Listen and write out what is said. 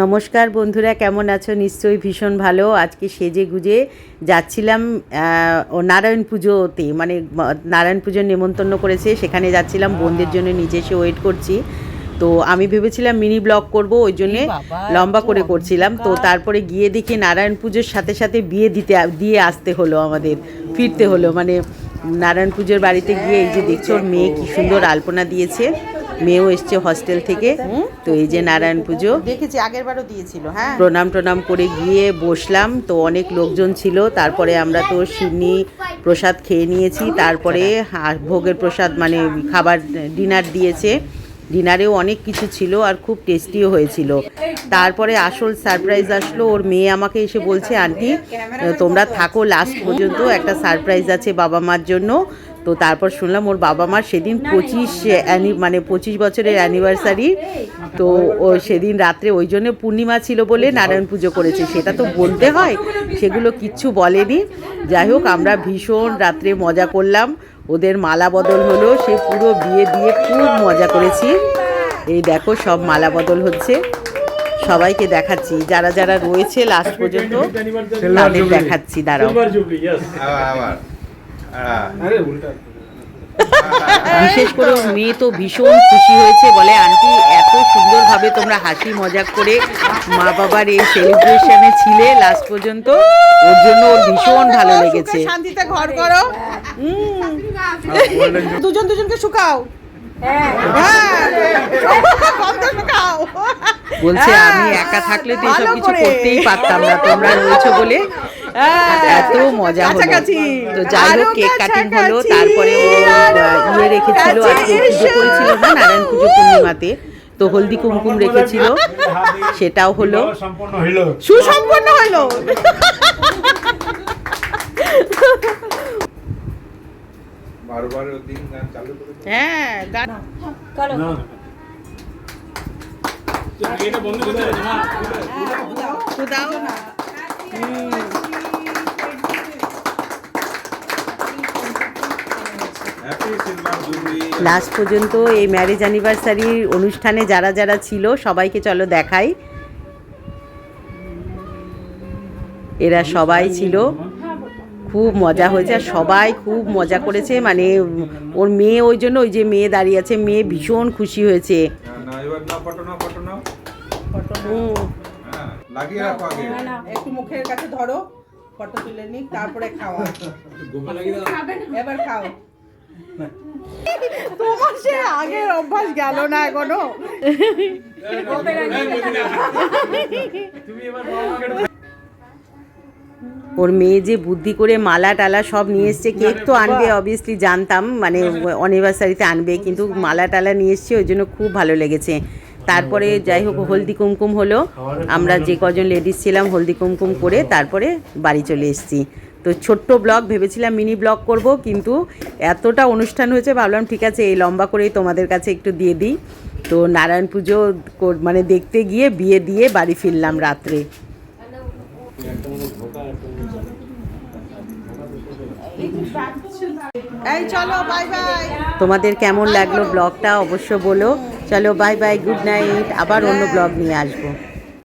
নমস্কার বন্ধুরা কেমন আছো? নিশ্চয়ই ভীষণ ভালো। আজকে সেজে গুজে যাচ্ছিলাম ও নারায়ণ পুজোতে মানে নারায়ণ পুজোর নেমন্তন্ন করেছে। সেখানে যাচ্ছিলাম বোনদের জন্য নিচে এসে ওয়েট করছি। তো আমি ভেবেছিলাম মিনি ব্লগ করব ওই জন্যে লম্বা করে করছিলাম। তো তারপরে গিয়ে দেখি নারায়ণ পুজোর সাথে সাথে বিয়ে দিতে দিয়ে আসতে হলো আমাদের ফিরতে হলো। মানে নারায়ণ পুজোর বাড়িতে গিয়ে এই যে দেখছ ওর মেয়ে কি সুন্দর আলপনা দিয়েছে। মেয়েও এসছে হস্টেল থেকে। তো এই যে নারায়ণ পুজো। দেখেছি আগের বারও দিয়েছিল হ্যাঁ। প্রণাম টনাম করে গিয়ে বসলাম। তো অনেক লোকজন ছিল। তারপরে আমরা তো সিন্নি প্রসাদ খেয়ে নিয়েছি। তারপরে ভোগের প্রসাদ মানে খাবার ডিনার দিয়েছে। ডিনারেও অনেক কিছু ছিল আর খুব টেস্টিও হয়েছিল। তারপরে আসল সারপ্রাইজ আসলো। ওর মেয়ে আমাকে এসে বলছে আন্টি তোমরা থাকো লাস্ট পর্যন্ত। একটা সারপ্রাইজ আছে বাবা মার জন্য। তো তারপর শুনলাম ওর বাবা মার সেদিন পঁচিশ অ্যানি- মানে পঁচিশ বছরের অ্যানিভার্সারি তো ও সেদিন রাত্রে ওই জন্য পূর্ণিমা ছিল বলে নারায়ণ পুজো করেছে সেটা তো বলতে হয় সেগুলো কিচ্ছু বলেনি যাই হোক আমরা ভীষণ রাত্রে মজা করলাম ওদের মালা বদল হলো সে পুরো বিয়ে দিয়ে খুব মজা করেছি এই দেখো সব মালা বদল হচ্ছে সবাইকে দেখাচ্ছি যারা যারা রয়েছে লাস্ট পর্যন্ত তাদের দেখাচ্ছি দাঁড়াও বিশেষ করে মেয়ে তো ভীষণ খুশি হয়েছে বলে আন্টি এত সুন্দরভাবে তোমরা হাসি মজাক করে মা বাবার এই সেলিব্রেশনে ছিলে লাস্ট পর্যন্ত। ওর জন্য ওর ভীষণ ভালো লেগেছে। শান্তিতে ঘর করো। দুজন দুজনকে হ্যাঁ শুকাও। বলছে হ্যাঁ, আমি একা থাকলে তো এসব কিছু করতেই পারতাম না তোমরা রয়েছো বলে হ্যাঁ, এত মজা হলো। কাছাকাছি। তো যাই হোক কেক কাটিং হলো তারপরে ইয়ে রেখেছিল আজকে পুজো। করেছিল না নারায়ণ পুজো পূর্ণিমাতে। তো হলদি কুমকুম রেখেছিল সেটাও হলো। সুসম্পন্ন হলো। বারবার দিন গান চালু করে হ্যাঁ গান না এটা বন্ধ করে দাও না শুধাও হ্যাপি লাস্ট পর্যন্ত এই ম্যারেজ অ্যানিভার্সারির অনুষ্ঠানে যারা যারা ছিল সবাইকে চলো দেখাই। এরা সবাই ছিল। খুব মজা হয়েছে আর সবাই খুব মজা করেছে। মানে ওর মেয়ে ওই জন্য ওই যে মেয়ে দাঁড়িয়ে আছে মেয়ে ভীষণ খুশি হয়েছে। না না এবার না ফটো না ফটো না হুম। হ্যাঁ লাগিয়ে রাখো আগে। একটু মুখের কাছে ধরো ফটো তুলে নি তারপরে খাওয়া। এবার খাও। তোমার সে আগের অভ্যাস গেল না এখনও? তুমি এবার ওর মেয়ে যে বুদ্ধি করে মালা টালা সব নিয়ে এসছে কেক তো আনবে অবভিয়াসলি জানতাম মানে অনিভার্সারিতে আনবে কিন্তু মালা টালা নিয়ে এসছে ওই জন্য খুব ভালো লেগেছে। তারপরে যাই হোক হলদি কুমকুম হলো। আমরা যে কজন লেডিস ছিলাম হলদি কুমকুম করে তারপরে বাড়ি চলে এসেছি। তো ছোট্ট ব্লগ ভেবেছিলাম মিনি ব্লগ করব কিন্তু এতটা অনুষ্ঠান হয়েছে ভাবলাম ঠিক আছে এই লম্বা করেই তোমাদের কাছে একটু দিয়ে দিই। তো নারায়ণ পুজো মানে দেখতে গিয়ে বিয়ে দিয়ে বাড়ি ফিরলাম রাত্রে। তোমাদের কেমন লাগল ব্লগটা অবশ্য বলো। চলো বাই বাই গুড নাইট আবার অন্য ব্লগ নিয়ে আসব।